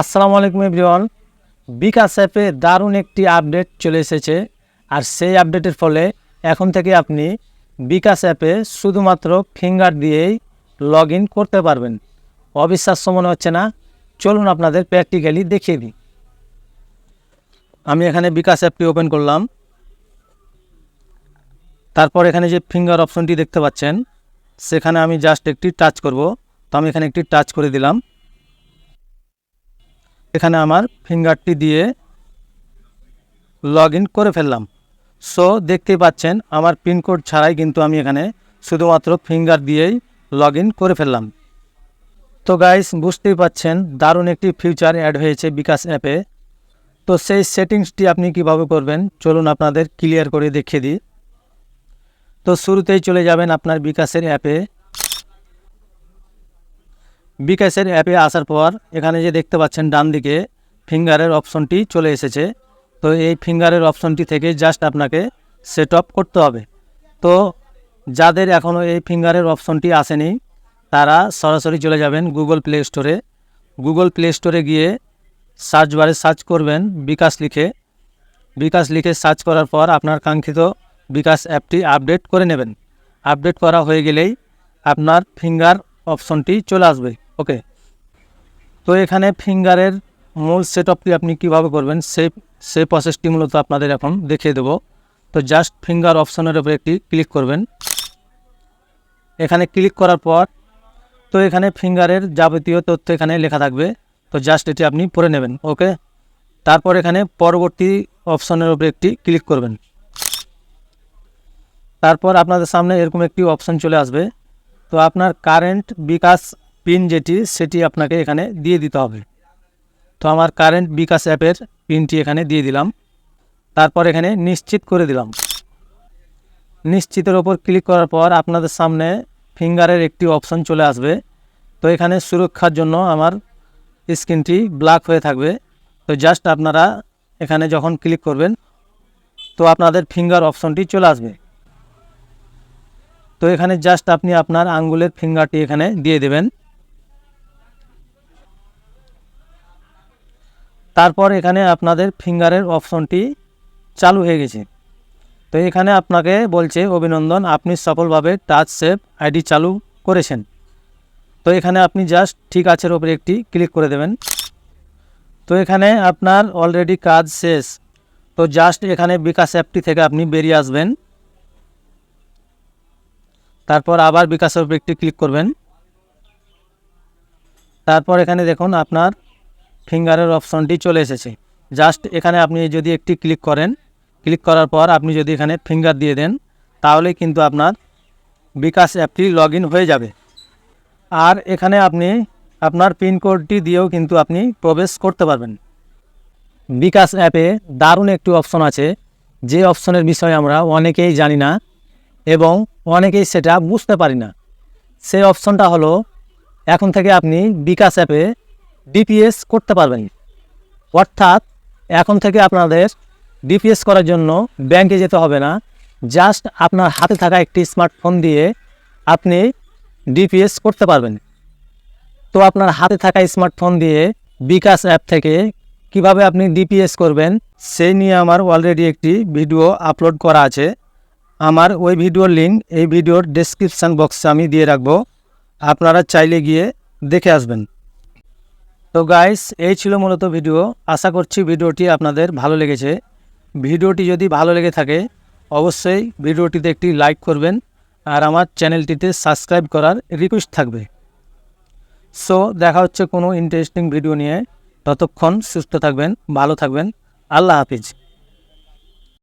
আসসালামু আলাইকুম এভরিওয়ান। বিকাশ অ্যাপে দারুণ একটি আপডেট চলে এসেছে। আর সেই আপডেটের ফলে এখন থেকে আপনি বিকাশ অ্যাপে শুধুমাত্র ফিঙ্গার দিয়েই লগ করতে পারবেন। অবিশ্বাস্য মনে হচ্ছে না। চলুন আপনাদের প্র্যাকটিক্যালি দেখিয়ে দিই। আমি এখানে বিকাশ অ্যাপটি ওপেন করলাম। তারপর এখানে যে ফিঙ্গার অপশনটি দেখতে পাচ্ছেন, সেখানে আমি জাস্ট একটি টাচ করব। তো আমি এখানে একটি টাচ করে দিলাম। এখানে আমার ফিঙ্গারটি দিয়ে লগ করে ফেললাম। সো দেখতেই পাচ্ছেন, আমার পিনকোড ছাড়াই কিন্তু আমি এখানে শুধুমাত্র ফিঙ্গার দিয়েই লগ করে ফেললাম। তো গাইস বুঝতেই পাচ্ছেন, দারুণ একটি ফিউচার অ্যাড হয়েছে বিকাশ অ্যাপে তো সেই সেটিংসটি আপনি কীভাবে করবেন, চলুন আপনাদের ক্লিয়ার করে দেখিয়ে দিই। তো শুরুতেই চলে যাবেন আপনার বিকাশের অ্যাপে বিকাশের অ্যাপে আসার পর এখানে যে দেখতে পাচ্ছেন ডান দিকে ফিঙ্গারের অপশনটি চলে এসেছে। তো এই ফিঙ্গারের অপশনটি থেকে জাস্ট আপনাকে সেট আপ করতে হবে। তো যাদের এখনও এই ফিঙ্গারের অপশনটি আসেনি, তারা সরাসরি চলে যাবেন গুগল প্লে স্টোরে। গুগল প্লে স্টোরে গিয়ে সার্চ বারে সার্চ করবেন বিকাশ লিখে। বিকাশ লিখে সার্চ করার পর আপনার কাঙ্ক্ষিত বিকাশ অ্যাপটি আপডেট করে নেবেন। আপডেট করা হয়ে গেলেই আপনার ফিঙ্গার অপশনটি চলে আসবে। ওকে তো এখানে ফিঙ্গারের মূল সেট আপটি আপনি কীভাবে করবেন, সেই সেই প্রসেসটি মূলত আপনাদের এখন দেখিয়ে দেবো। তো জাস্ট ফিঙ্গার অপশনের উপরে একটি ক্লিক করবেন। এখানে ক্লিক করার পর, তো এখানে ফিঙ্গারের যাবতীয় তথ্য এখানে লেখা থাকবে। তো জাস্ট এটি আপনি পড়ে নেবেন ওকে তারপর এখানে পরবর্তী অপশনের উপরে একটি ক্লিক করবেন। তারপর আপনাদের সামনে এরকম একটি অপশন চলে আসবে। তো আপনার কারেন্ট বিকাশ পিন যেটি, সেটি আপনাকে এখানে দিয়ে দিতে হবে। তো আমার কারেন্ট বিকাশ অ্যাপের পিনটি এখানে দিয়ে দিলাম। তারপর এখানে নিশ্চিত করে দিলাম। নিশ্চিতের ওপর ক্লিক করার পর আপনাদের সামনে ফিঙ্গারের একটি অপশন চলে আসবে। তো এখানে সুরক্ষার জন্য আমার স্ক্রিনটি ব্ল্যাক হয়ে থাকবে। তো জাস্ট আপনারা এখানে যখন ক্লিক করবেন, তো আপনাদের ফিঙ্গার অপশনটি চলে আসবে। তো এখানে জাস্ট আপনি আপনার আঙ্গুলের ফিঙ্গারটি এখানে দিয়ে দেবেন। তারপর এখানে আপনাদের ফিঙ্গারের অপশনটি চালু হয়ে গেছে। তো এখানে আপনাকে বলছে, অভিনন্দন, আপনি সফলভাবে টাচ সেভ আইডি চালু করেছেন। তো এখানে আপনি জাস্ট ঠিক আছের ওপরে একটি ক্লিক করে দেবেন। তো এখানে আপনার অলরেডি কাজ শেষ। তো জাস্ট এখানে বিকাশ অ্যাপটি থেকে আপনি বেরিয়ে আসবেন। তারপর আবার বিকাশের উপরে একটি ক্লিক করবেন। তারপর এখানে দেখুন, আপনার ফিঙ্গারের অপশনটি চলে এসেছে। জাস্ট এখানে আপনি যদি একটি ক্লিক করেন, ক্লিক করার পর আপনি যদি এখানে ফিঙ্গার দিয়ে দেন, তাহলে কিন্তু আপনার বিকাশ অ্যাপটি লগ হয়ে যাবে। আর এখানে আপনি আপনার পিনকোডটি দিয়েও কিন্তু আপনি প্রবেশ করতে পারবেন। বিকাশ অ্যাপে দারুণ একটি অপশন আছে। যে অপশনের বিষয়ে আমরা অনেকেই জানি না এবং অনেকেই সেটা বুঝতে পারি না। সেই অপশনটা হলো, এখন থেকে আপনি বিকাশ অ্যাপে ডিপিএস করতে পারবেন। অর্থাৎ এখন থেকে আপনাদের ডিপিএস করার জন্য ব্যাংকে যেতে হবে না। জাস্ট আপনার হাতে থাকা একটি স্মার্টফোন দিয়ে আপনি ডিপিএস করতে পারবেন। তো আপনার হাতে থাকা স্মার্টফোন দিয়ে বিকাশ অ্যাপ থেকে কীভাবে আপনি ডিপিএস করবেন, সেই নিয়ে আমার অলরেডি একটি ভিডিও আপলোড করা আছে। আমার ওই ভিডিওর লিঙ্ক এই ভিডিওর ডেসক্রিপশান বক্সে আমি দিয়ে রাখব। আপনারা চাইলে গিয়ে দেখে আসবেন। তো গাইস এই ছিল মূলত ভিডিও আশা করছি ভিডিওটি আপনাদের ভালো লেগেছে। ভিডিওটি যদি ভালো লেগে থাকে, অবশ্যই ভিডিওটিতে একটি লাইক করবেন আর আমার চ্যানেলটিতে সাবস্ক্রাইব করার রিকোয়েস্ট থাকবে। সো দেখা হচ্ছে কোনো ইন্টারেস্টিং ভিডিও নিয়ে। ততক্ষণ সুস্থ থাকবেন, ভালো থাকবেন। আল্লাহ হাফিজ।